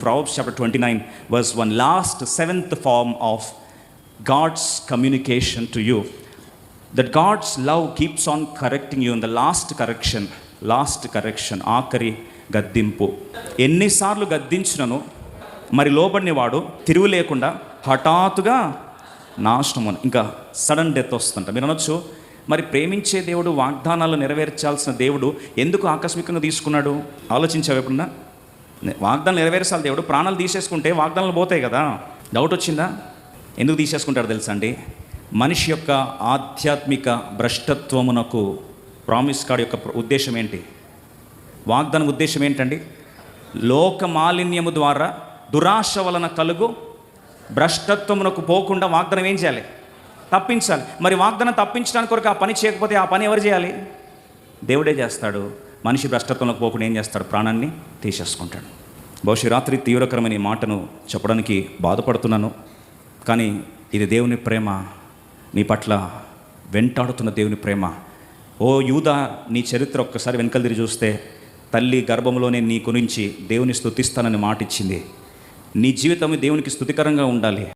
Proverbs chapter 29, verse 1, last seventh form of God's communication to you. That God's love keeps on correcting you in the last correction last correction ఆఖరి గద్దింపు ఎన్నిసార్లు గద్దించినను మరి లోబడినవాడు తిరుగు లేకుండా హఠాత్తుగా నాశనము ఇంకా సడన్ డెత్ వస్తుంట మీరు అనొచ్చు మరి ప్రేమించే దేవుడు వాగ్దానాలు నెరవేర్చాల్సిన దేవుడు ఎందుకు ఆకస్మికంగా తీసుకున్నాడు ఆలోచించావు ఎప్పుడన్నా వాగ్దానం నెరవేర్చాలి దేవుడు. ప్రాణాలు తీసేసుకుంటే వాగ్దానాలు పోతాయి కదా. డౌట్ వచ్చిందా? ఎందుకు తీసేసుకుంటారు తెలుసా అండి? మనిషి యొక్క ఆధ్యాత్మిక భ్రష్టత్వమునకు ప్రామిస్ కార్డ్ యొక్క ఉద్దేశం ఏంటి? వాగ్దానం ఉద్దేశం ఏంటండి? లోక మాలిన్యము ద్వారా దురాశ వలన కలుగు భ్రష్టత్వమునకు పోకుండా వాగ్దానం ఏం చేయాలి? తప్పించాలి. మరి వాగ్దానం తప్పించడానికి కొరకు ఆ పని చేయకపోతే ఆ పని ఎవరు చేయాలి? దేవుడే చేస్తాడు. మనిషి భ్రష్టత్వంలోకి పోకుండా ఏం చేస్తాడు? ప్రాణాన్ని తీసేసుకుంటాడు. బహుశా రాత్రి తీవ్రకరమైన ఈ మాటను చెప్పడానికి బాధపడుతున్నాను. కానీ ఇది దేవుని ప్రేమ. నీ పట్ల వెంటాడుతున్న దేవుని ప్రేమ. ఓ యూదా నీ చరిత్ర ఒక్కసారి వెనకలు తిరిగి చూస్తే తల్లి గర్భంలోనే నీ గురించి దేవుని స్థుతిస్తానని మాట ఇచ్చింది నీ జీవితం దేవునికి స్థుతికరంగా ఉండాలి.